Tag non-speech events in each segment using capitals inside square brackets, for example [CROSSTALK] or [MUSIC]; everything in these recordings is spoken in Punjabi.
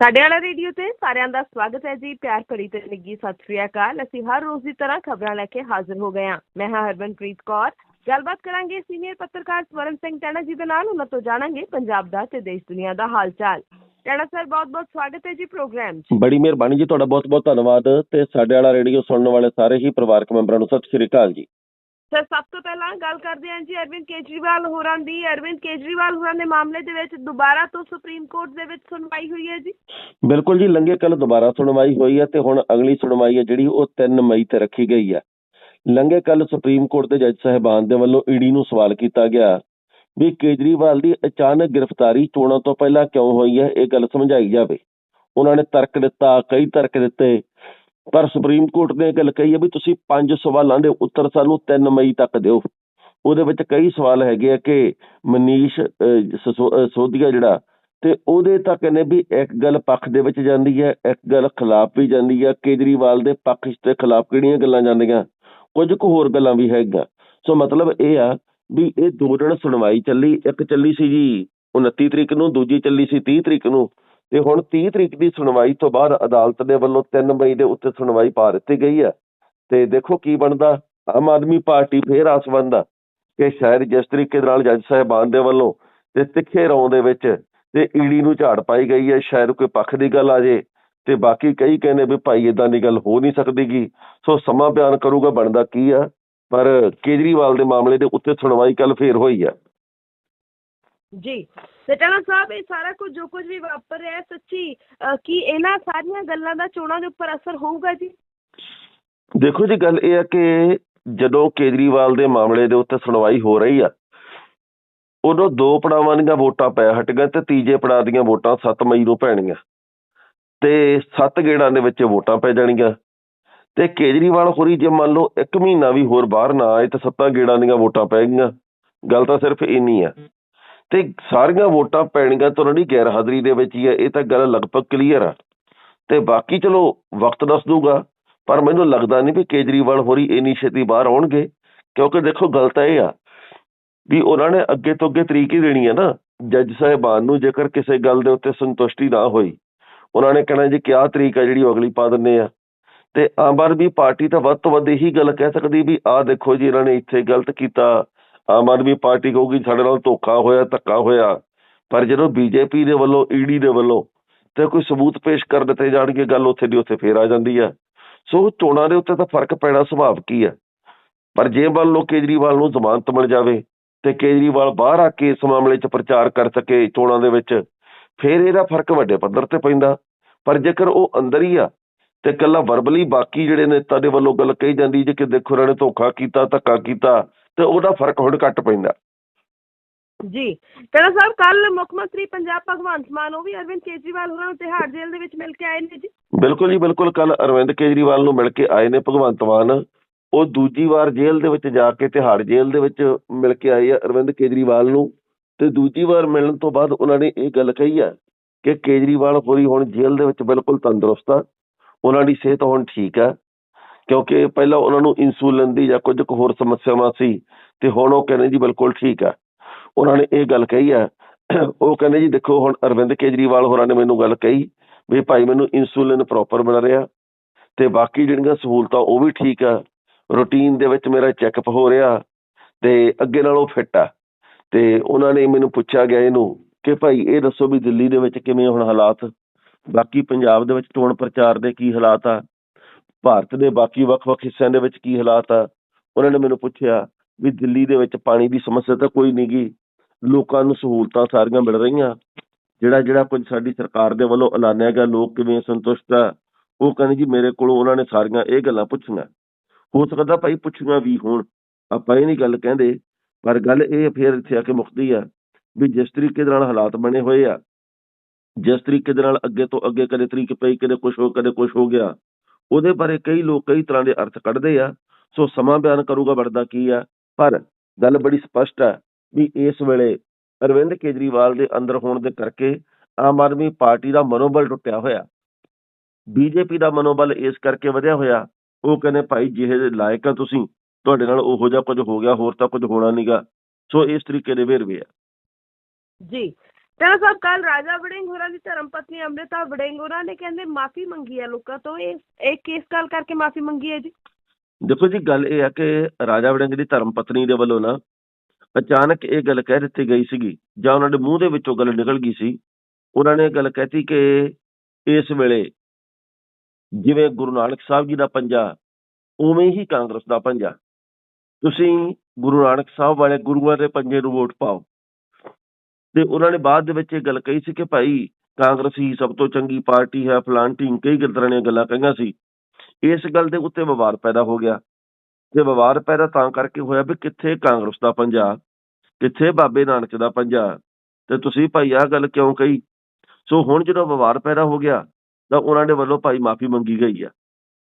ਸਾਡੇ ਵਾਲਾ ਰੇਡੀਓ ਤੇ ਸਾਰਿਆਂ ਦਾ ਸਵਾਗਤ ਹੈ ਜੀ। ਪਿਆਰ ਭਰੀ ਤੇ ਨਿੱਗੀ ਸਤਿ ਸ੍ਰੀ ਅਕਾਲ। ਅਸੀਂ ਹਰ ਰੋਜ਼ ਦੀ ਤਰ੍ਹਾਂ ਖਬਰਾਂ ਲੈ ਕੇ ਹਾਜ਼ਰ ਹੋ ਗਏ ਹਾਂ। ਮੈਂ ਹਾਂ ਹਰਮਨਪ੍ਰੀਤ ਕੌਰ। ਗੱਲਬਾਤ ਕਰਾਂਗੇ ਸੀਨੀਅਰ ਪੱਤਰਕਾਰ ਸਵਰਨ ਸਿੰਘ ਟੈਣਾ ਜੀ ਦੇ ਨਾਲ। ਉਹਨਾਂ ਤੋਂ ਜਾਣਾਂਗੇ ਪੰਜਾਬ ਦਾ ਤੇ ਦੇਸ਼ ਦੁਨੀਆ ਦਾ ਹਾਲ ਚਾਲ ਟੈਣਾ ਸਰ ਬਹੁਤ ਬਹੁਤ ਸਵਾਗਤ ਹੈ ਜੀ ਪ੍ਰੋਗਰਾਮ 'ਚ। ਬੜੀ ਮਿਹਰਬਾਨੀ ਜੀ। ਤੁਹਾਡਾ ਬਹੁਤ ਬਹੁਤ ਧੰਨਵਾਦ ਤੇ ਸਾਡੇ ਵਾਲਾ ਰੇਡੀਓ ਸੁਣਨ ਵਾਲੇ ਸਾਰੇ ਹੀ ਪਰਿਵਾਰਕ ਮੈਂਬਰਾਂ ਨੂੰ। ਸਤਿ ਸ਼੍ਰੀ ਅਕਾਲ ਜੀ। ਸਰ, ਸਭ ਤੋਂ ਪਹਿਲਾਂ ਗੱਲ ਕਰਦੇ ਹਾਂ ਜੀ ਅਰਵਿੰਦ ਕੇਜਰੀਵਾਲ ਹੋਰਾਂ ਦੀ। ਅਰਵਿੰਦ ਕੇਜਰੀਵਾਲ ਹੋਰਾਂ ਦੇ ਮਾਮਲੇ ਦੇ ਵਿੱਚ ਦੁਬਾਰਾ ਤੋਂ ਸੁਪਰੀਮ ਕੋਰਟ ਦੇ ਵਿੱਚ ਸੁਣਵਾਈ ਹੋਈ ਹੈ ਜੀ? ਬਿਲਕੁਲ ਜੀ, ਲੰਘੇ ਕੱਲ ਦੁਬਾਰਾ ਸੁਣਵਾਈ ਹੋਈ ਹੈ ਤੇ ਹੁਣ ਅਗਲੀ ਸੁਣਵਾਈ ਹੈ ਜਿਹੜੀ ਉਹ 3 ਮਈ ਤੇ ਰੱਖੀ ਗਈ ਹੈ। ਲੰਘੇ ਕੱਲ ਸੁਪਰੀਮ ਕੋਰਟ ਦੇ ਜੱਜ ਸਾਹਿਬਾਨ ਦੇ ਵੱਲੋਂ ਈਡੀ ਨੂੰ ਸਵਾਲ ਕੀਤਾ ਗਿਆ ਵੀ ਕੇਜਰੀਵਾਲ ਦੀ ਅਚਾਨਕ ਗ੍ਰਿਫਤਾਰੀ ਚੋਣਾਂ ਤੋਂ ਪਹਿਲਾਂ ਕਿਉਂ ਹੋਈ ਹੈ, ਇਹ ਗੱਲ ਸਮਝਾਈ ਜਾਵੇ। ਉਹਨਾਂ ਨੇ ਤਰਕ ਦਿੱਤਾ, ਕਈ ਤਰਕ ਦਿੱਤੇ। ਪਰ ਸੁਪਰੀਮ ਕੋਰਟ ਨੇ ਇਹ ਗੱਲ ਕਹੀ ਹੈ ਵੀ ਤੁਸੀਂ ਪੰਜ ਸਵਾਲਾਂ ਦੇ ਉੱਤਰ ਸਾਨੂੰ 3 ਮਈ ਤੱਕ ਦਿਓ। ਉਹਦੇ ਵਿੱਚ ਕਈ ਸਵਾਲ ਹੈਗੇ ਆ ਕਿ ਮਨੀਸ਼ ਸੋਧੀਆ ਜਿਹੜਾ, ਤੇ ਉਹਦੇ ਤਾਂ ਕਹਿੰਦੇ ਵੀ ਇੱਕ ਗੱਲ ਪੱਖ ਦੇ ਵਿੱਚ ਜਾਂਦੀ ਹੈ, ਇੱਕ ਗੱਲ ਖਿਲਾਫ ਵੀ ਜਾਂਦੀ ਹੈ। ਕੇਜਰੀਵਾਲ ਦੇ ਪੱਖ ਦੇ ਖਿਲਾਫ ਕਿਹੜੀਆਂ ਗੱਲਾਂ ਜਾਂਦੀਆਂ? ਕੁਝ ਕੁ ਹੋਰ ਗੱਲਾਂ ਵੀ ਹੈਗੀਆਂ। ਸੋ ਮਤਲਬ ਇਹ ਆ ਵੀ ਇਹ ਦੋ ਦਿਨ ਸੁਣਵਾਈ ਚੱਲੀ, ਇੱਕ ਚੱਲੀ ਸੀ ਜੀ 29 ਤਰੀਕ ਨੂੰ, ਦੂਜੀ ਚੱਲੀ ਸੀ 30 ਤਰੀਕ ਨੂੰ। ਤੇ ਹੁਣ 30 ਤਰੀਕ ਦੀ ਸੁਣਵਾਈ ਤੋਂ ਬਾਅਦ ਅਦਾਲਤ ਦੇ ਵੱਲੋਂ 3 ਮਈ ਦੇ ਉੱਤੇ ਸੁਣਵਾਈ ਪਾ ਦਿੱਤੀ ਗਈ ਹੈ। ਤੇ ਦੇਖੋ ਕੀ ਬਣਦਾ, ਆਮ ਆਦਮੀ ਪਾਰਟੀ ਫੇਰ ਆਸਵੰਦ ਆ ਕਿ ਸ਼ਾਇਦ ਜਿਸ ਤਰੀਕੇ ਨਾਲ ਜੱਜ ਸਾਹਿਬਾਨ ਦੇ ਵੱਲੋਂ ਤੇ ਤਿੱਖੇ ਰੌਂ ਦੇ ਵਿੱਚ ਤੇ ਈਡੀ ਨੂੰ ਝਾੜ ਪਾਈ ਗਈ ਹੈ, ਸ਼ਾਇਦ ਕੋਈ ਪੱਖ ਦੀ ਗੱਲ ਆ ਜੇ ਤੇ ਬਾਕੀ ਕਈ ਕਹਿੰਦੇ ਵੀ ਭਾਈ ਇਦਾਂ ਦੀ ਗੱਲ ਹੋ ਨਹੀਂ ਸਕਦੀਗੀ। ਸੋ ਸਮਾਂ ਬਿਆਨ ਕਰੂਗਾ ਬਣਦਾ ਕੀ ਆ, ਪਰ ਕੇਜਰੀਵਾਲ ਦੇ ਮਾਮਲੇ ਦੇ ਉੱਤੇ ਸੁਣਵਾਈ ਕੱਲ ਫੇਰ ਹੋਈ ਆ। ਜੀ ਤੇ ਸਾਹਿਬ, ਇਹ ਸਾਰਾ ਕੁਝ ਜੋ ਕੁਝ ਵੀ ਵਾਪਰ ਰਿਹਾ ਹੈ, ਸੱਚੀ ਕੀ ਇਹਨਾਂ ਸਾਰੀਆਂ ਗੱਲਾਂ ਦਾ ਚੋਣਾਂ ਦੇ ਉੱਪਰ ਅਸਰ ਹੋਊਗਾ ਜੀ? ਦੇਖੋ ਜੀ, ਗੱਲ ਇਹ ਆ ਕਿ ਜਦੋਂ ਕੇਜਰੀਵਾਲ ਦੇ ਮਾਮਲੇ ਦੇ ਉੱਤੇ ਸੁਣਵਾਈ ਹੋ ਰਹੀ ਆ, ਉਦੋਂ ਦੋ ਪੜਾਵਾਂ ਦੀਆਂ ਵੋਟਾਂ ਪੈ ਹਟ ਗਈਆਂ ਤੇ ਤੀਜੇ ਪੜਾਅ ਦੀਆਂ ਵੋਟਾਂ 7 ਮਈ ਨੂੰ ਪੈਣਗੀਆਂ। ਤੇ ਸੱਤ ਗੇੜਾਂ ਦੇ ਵਿੱਚ ਵੋਟਾਂ ਪੈ ਜਾਣੀਆਂ ਤੇ ਕੇਜਰੀਵਾਲ ਹੋਰੀ ਜੇ ਮੰਨ ਲਓ ਇੱਕ ਮਹੀਨਾ ਵੀ ਹੋਰ ਬਾਹਰ ਨਾ ਆਏ ਤਾਂ ਸੱਤਾਂ ਗੇੜਾਂ ਦੀਆਂ ਵੋਟਾਂ ਪੈ ਗਈਆਂ। ਗੱਲ ਤਾਂ ਸਿਰਫ ਇੰਨੀ ਆ। ਤੇ ਸਾਰੀਆਂ ਵੋਟਾਂ ਪੈਣੀਆਂ ਤਾਂ ਉਹਨਾਂ ਦੀ ਗੈਰ ਹਾਜ਼ਰੀ ਦੇ ਵਿੱਚ ਹੀ ਆ, ਇਹ ਤਾਂ ਗੱਲ ਲਗਭਗ ਕਲੀਅਰ ਆ। ਤੇ ਬਾਕੀ ਚਲੋ, ਵਕਤ ਦੱਸ ਦੂਗਾ, ਪਰ ਮੈਨੂੰ ਲੱਗਦਾ ਨਹੀਂ ਵੀ ਕੇਜਰੀਵਾਲ ਹੋਰੀ ਇੰਨੀ ਛੇਤੀ ਬਾਹਰ ਆਉਣਗੇ, ਕਿਉਂਕਿ ਦੇਖੋ ਗੱਲ ਤਾਂ ਇਹ ਆ ਵੀ ਉਹਨਾਂ ਨੇ ਅੱਗੇ ਤੋਂ ਅੱਗੇ ਤਰੀਕ ਹੀ ਦੇਣੀ ਹੈ ਨਾ, ਜੱਜ ਸਾਹਿਬਾਨ ਨੂੰ ਜੇਕਰ ਕਿਸੇ ਗੱਲ ਦੇ ਉੱਤੇ ਸੰਤੁਸ਼ਟੀ ਨਾ ਹੋਈ, ਉਹਨਾਂ ਨੇ ਕਹਿਣਾ ਜੀ ਕਿਆ ਤਰੀਕ ਆ ਜਿਹੜੀ ਉਹ ਅਗਲੀ ਪਾ ਦਿੰਨੇ ਆ। ਤੇ ਆਮ ਆਦਮੀ ਪਾਰਟੀ ਤਾਂ ਵੱਧ ਤੋਂ ਵੱਧ ਇਹੀ ਗੱਲ ਕਹਿ ਸਕਦੀ ਵੀ ਆਹ ਦੇਖੋ ਜੀ ਇਹਨਾਂ ਨੇ ਇੱਥੇ ਗਲਤ ਕੀਤਾ ਆਮ ਆਦਮੀ ਪਾਰਟੀ ਕਹੂਗੀ ਸਾਡੇ ਨਾਲ ਧੋਖਾ ਹੋਇਆ, ਧੱਕਾ ਹੋਇਆ। ਪਰ ਜਦੋਂ ਬੀਜੇਪੀ ਦੇ ਵੱਲੋਂ ਈਡੀ ਦੇ ਵੱਲੋਂ ਤੇ ਕੋਈ ਸਬੂਤ ਪੇਸ਼ ਕਰ ਦਿੱਤੇ ਜਾਣਗੇ, ਗੱਲ ਉੱਥੇ ਦੀ ਉੱਥੇ ਫੇਰ ਆ ਜਾਂਦੀ ਆ। ਸੋ ਚੋਣਾਂ ਦੇ ਉੱਤੇ ਤਾਂ ਫ਼ਰਕ ਪੈਣਾ ਸੁਭਾਵਿਕ ਹੀ ਆ। ਪਰ ਜੇ ਮੰਨ ਲਓ ਕੇਜਰੀਵਾਲ ਨੂੰ ਜ਼ਮਾਨਤ ਮਿਲ ਜਾਵੇ ਤੇ ਕੇਜਰੀਵਾਲ ਬਾਹਰ ਆ ਕੇ ਇਸ ਮਾਮਲੇ 'ਚ ਪ੍ਰਚਾਰ ਕਰ ਸਕੇ ਚੋਣਾਂ ਦੇ ਵਿੱਚ, ਫਿਰ ਇਹਦਾ ਫ਼ਰਕ ਵੱਡੇ ਪੱਧਰ ਤੇ ਪੈਂਦਾ। ਪਰ ਜੇਕਰ ਉਹ ਅੰਦਰ ਹੀ ਆ ਤੇ ਕੱਲਾ ਵਰਬਲੀ ਬਾਕੀ ਜਿਹੜੇ ਨੇਤਾ ਦੇ ਵੱਲੋਂ ਗੱਲ ਕਹੀ ਜਾਂਦੀ ਜੇ ਕਿ ਦੇਖੋ ਇਹਨਾਂ ਨੇ ਧੋਖਾ ਕੀਤਾ, ਧੱਕਾ ਕੀਤਾ ਤੇ ਉਹਦਾ ਫ਼ਰਕ ਹੁਣ ਘੱਟ ਪੈਂਦਾ। ਜੀ ਟੈਣਾ ਸਾਹਿਬ ਕੱਲ ਮੁੱਖ ਮੰਤਰੀ ਪੰਜਾਬ ਭਗਵੰਤ ਮਾਨ ਉਹ ਵੀ ਅਰਵਿੰਦ ਕੇਜਰੀਵਾਲ ਹੋਰਾਂ ਨੂੰ ਤਿਹਾੜ ਜੇਲ੍ਹ ਦੇ ਵਿੱਚ ਮਿਲ ਕੇ ਆਏ ਨੇ ਜੀ। ਬਿਲਕੁਲ ਜੀ ਬਿਲਕੁਲ। ਕੱਲ ਅਰਵਿੰਦ ਕੇਜਰੀਵਾਲ ਨੂੰ ਮਿਲ ਕੇ ਆਏ ਨੇ ਭਗਵੰਤ ਮਾਨ। ਉਹ ਦੂਜੀ ਵਾਰ ਜੇਲ੍ਹ ਦੇ ਵਿੱਚ ਜਾ ਕੇ ਤਿਹਾੜ ਜੇਲ੍ਹ ਦੇ ਵਿੱਚ ਮਿਲ ਕੇ ਆਏ ਆ ਅਰਵਿੰਦ ਕੇਜਰੀਵਾਲ ਨੂੰ। ਤੇ ਦੂਜੀ ਵਾਰ ਮਿਲਣ ਤੋਂ ਬਾਅਦ ਉਹਨਾਂ ਨੇ ਇਹ ਗੱਲ ਕਹੀ ਆ ਕਿ ਕੇਜਰੀਵਾਲ ਹੋਰੀ ਹੁਣ ਜੇਲ੍ਹ ਦੇ ਵਿੱਚ ਬਿਲਕੁਲ ਤੰਦਰੁਸਤ ਆ। ਉਹਨਾਂ ਦੀ ਸਿਹਤ ਹੁਣ ਠੀਕ ਆ। ਕਿਉਂਕਿ ਪਹਿਲਾਂ ਉਹਨਾਂ ਨੂੰ ਇਨਸੂਲਿਨ ਦੀ ਜਾਂ ਕੁਝ ਕੁ ਹੋਰ ਸਮੱਸਿਆਵਾਂ ਸੀ ਤੇ ਹੁਣ ਉਹ ਕਹਿੰਦੇ ਜੀ ਬਿਲਕੁਲ ਠੀਕ ਆ। ਉਹਨਾਂ ਨੇ ਇਹ ਗੱਲ ਕਹੀ ਆ। ਉਹ ਕਹਿੰਦੇ ਜੀ ਦੇਖੋ ਹੁਣ ਅਰਵਿੰਦ ਕੇਜਰੀਵਾਲ ਹੋਰਾਂ ਨੇ ਮੈਨੂੰ ਗੱਲ ਕਹੀ ਵੀ ਭਾਈ ਮੈਨੂੰ ਇਨਸੂਲਿਨ ਪ੍ਰੋਪਰ ਮਿਲ ਰਿਹਾ ਤੇ ਬਾਕੀ ਜਿਹੜੀਆਂ ਸਹੂਲਤਾਂ ਉਹ ਵੀ ਠੀਕ ਆ। ਰੂਟੀਨ ਦੇ ਵਿੱਚ ਮੇਰਾ ਚੈੱਕਅਪ ਹੋ ਰਿਹਾ ਤੇ ਅੱਗੇ ਨਾਲੋਂ ਫਿੱਟ ਆ। ਤੇ ਉਹਨਾਂ ਨੇ ਮੈਨੂੰ ਪੁੱਛਿਆ ਗਿਆ ਇਹਨੂੰ ਕਿ ਭਾਈ ਇਹ ਦੱਸੋ ਵੀ ਦਿੱਲੀ ਦੇ ਵਿੱਚ ਕਿਵੇਂ ਹੁਣ ਹਾਲਾਤ? ਬਾਕੀ ਪੰਜਾਬ ਦੇ ਵਿੱਚ ਚੋਣ ਪ੍ਰਚਾਰ ਦੇ ਕੀ ਹਾਲਾਤ ਆ? ਭਾਰਤ ਦੇ ਬਾਕੀ ਵੱਖ-ਵੱਖ ਹਿੱਸਿਆਂ ਦੇ ਵਿੱਚ ਕੀ ਹਾਲਾਤ ਆ? ਉਹਨਾਂ ਨੇ ਮੈਨੂੰ ਪੁੱਛਿਆ ਵੀ ਦਿੱਲੀ ਦੇ ਵਿੱਚ ਪਾਣੀ ਦੀ ਸਮੱਸਿਆ ਤਾਂ ਕੋਈ ਨਹੀਂ ਨਹੀਂਗੀ ਲੋਕਾਂ ਨੂੰ ਸਹੂਲਤਾਂ ਸਾਰੀਆਂ ਮਿਲ ਰਹੀਆਂ। ਜਿਹੜਾ ਜਿਹੜਾ ਕੁਝ ਸਾਡੀ ਸਰਕਾਰ ਦੇ ਵੱਲੋਂ ਐਲਾਨਿਆ ਗਿਆ, ਲੋਕ ਕਿਵੇਂ ਸੰਤੁਸ਼ਟ ਆ? ਉਹ ਕਹਿੰਦੇ ਜੀ ਮੇਰੇ ਕੋਲੋਂ ਉਹਨਾਂ ਨੇ ਸਾਰੀਆਂ ਇਹ ਗੱਲਾਂ ਪੁੱਛੀਆਂ। ਹੋ ਸਕਦਾ ਭਾਈ ਪੁੱਛੀਆਂ ਵੀ ਹੋਣ। ਆਪਾਂ ਇਹ ਨਹੀਂ ਗੱਲ ਕਹਿੰਦੇ, ਪਰ ਗੱਲ ਇਹ ਫੇਰ ਇੱਥੇ ਆ ਕੇ ਮੁੱਕਦੀ ਆ ਵੀ ਜਿਸ ਤਰੀਕੇ ਦੇ ਨਾਲ ਹਾਲਾਤ ਬਣੇ ਹੋਏ ਆ, ਜਿਸ ਤਰੀਕੇ ਦੇ ਨਾਲ ਅੱਗੇ ਤੋਂ ਅੱਗੇ ਕਦੇ ਤਰੀਕ ਪਈ, ਕਦੇ ਕੁਝ ਹੋ, ਕਦੇ ਕੁਝ ਹੋ ਗਿਆ ਉਹਦੇ ਬਾਰੇ ਕਈ ਲੋਕ ਕਈ ਤਰ੍ਹਾਂ ਦੇ ਅਰਥ ਕੱਢਦੇ ਆ, ਸੋ ਸਮਾਂ ਬਿਆਨ ਕਰੂਗਾ ਵੜਦਾ ਕੀ ਆ? ਪਰ ਗੱਲ ਬੜੀ ਸਪਸ਼ਟ ਆ ਵੀ ਇਸ ਵੇਲੇ ਅਰਵਿੰਦ ਕੇਜਰੀਵਾਲ ਦੇ ਅੰਦਰ ਹੋਣ ਦੇ ਕਰਕੇ ਆਮ ਆਦਮੀ ਪਾਰਟੀ ਦਾ ਮਨੋਬਲ ਟੁੱਟਿਆ ਹੋਇਆ। ਬੀਜੇਪੀ ਦਾ ਮਨੋਬਲ ਇਸ ਕਰਕੇ ਵਧਿਆ ਹੋਇਆ, ਉਹ ਕਹਿੰਦੇ ਭਾਈ ਜਿਹੇ ਲਾਇਕ ਆ ਤੁਸੀਂ, ਤੁਹਾਡੇ ਨਾਲ ਉਹੋ ਜਿਹਾ ਕੁਝ ਹੋ ਗਿਆ, ਹੋਰ ਤਾਂ ਕੁਝ ਹੋਣਾ ਨਹੀਂਗਾ ਸੋ ਇਸ ਤਰੀਕੇ ਦੇ ਵੇਰਵੇ ਆ। ਜੀ। ਟੈਣਾ ਸਾਹਿਬ ਕੱਲ ਰਾਜਾ ਵੜਿੰਗ ਹੋਰਾਂ ਦੀ ਧਰਮ ਪਤਨੀ ਅੰਮ੍ਰਿਤਾ ਵੜਿੰਗ, ਉਹਨਾਂ ਨੇ ਕਹਿੰਦੇ ਮਾਫੀ ਮੰਗੀ ਹੈ ਲੋਕਾਂ ਤੋਂ, ਇਹ ਇਹ ਕਿਸ ਗੱਲ ਕਰਕੇ ਮਾਫੀ ਮੰਗੀ ਹੈ ਜੀ? ਦੇਖੋ ਜੀ, ਗੱਲ ਇਹ ਆ ਕਿ ਰਾਜਾ ਵੜਿੰਗ ਦੀ ਧਰਮ ਪਤਨੀ ਦੇ ਵੱਲੋਂ ਨਾ ਅਚਾਨਕ ਇਹ ਗੱਲ ਕਹਿ ਦਿੱਤੀ ਗਈ ਸੀਗੀ, ਜਾਂ ਉਹਨਾਂ ਦੇ ਮੂੰਹ ਦੇ ਵਿੱਚੋਂ ਗੱਲ ਨਿਕਲ ਗਈ ਸੀ। ਉਹਨਾਂ ਨੇ ਗੱਲ ਕਹਿਤੀ ਕਿ ਇਸ ਵੇਲੇ ਜਿਵੇਂ ਗੁਰੂ ਨਾਨਕ ਸਾਹਿਬ ਜੀ ਦਾ ਪੰਜਾ, ਉਵੇਂ ਹੀ ਕਾਂਗਰਸ ਦਾ ਪੰਜਾ। ਤੁਸੀਂ ਗੁਰੂ ਨਾਨਕ ਸਾਹਿਬ ਵਾਲੇ ਗੁਰੂਆਂ ਦੇ ਪੰਜੇ ਨੂੰ ਵੋਟ ਪਾਓ। ਤੇ ਉਹਨਾਂ ਨੇ ਬਾਅਦ ਦੇ ਵਿੱਚ ਇਹ ਗੱਲ ਕਹੀ ਸੀ ਕਿ ਭਾਈ ਕਾਂਗਰਸੀ ਸਭ ਤੋਂ ਚੰਗੀ ਪਾਰਟੀ ਹੈ ਫਲਾਂਟਿੰਗ ਕਈ ਤਰ੍ਹਾਂ ਦੀਆਂ ਗੱਲਾਂ ਕਹੀਆਂ ਸੀ। ਇਸ ਗੱਲ ਦੇ ਉੱਤੇ ਵਿਵਾਦ ਪੈਦਾ ਹੋ ਗਿਆ। ਤੇ ਵਿਵਾਦ ਪੈਦਾ ਤਾਂ ਕਰਕੇ ਹੋਇਆ ਵੀ ਕਿੱਥੇ ਕਾਂਗਰਸ ਦਾ ਪੰਜਾਬ ਕਿੱਥੇ ਬਾਬੇ ਨਾਨਕ ਦਾ ਪੰਜਾ। ਤੇ ਤੁਸੀਂ ਭਾਈ ਆਹ ਗੱਲ ਕਿਉਂ ਕਹੀ? ਸੋ ਹੁਣ ਜਦੋਂ ਵਿਵਾਦ ਪੈਦਾ ਹੋ ਗਿਆ, ਤਾਂ ਉਹਨਾਂ ਦੇ ਵੱਲੋਂ ਭਾਈ ਮਾਫੀ ਮੰਗੀ ਗਈ ਆ।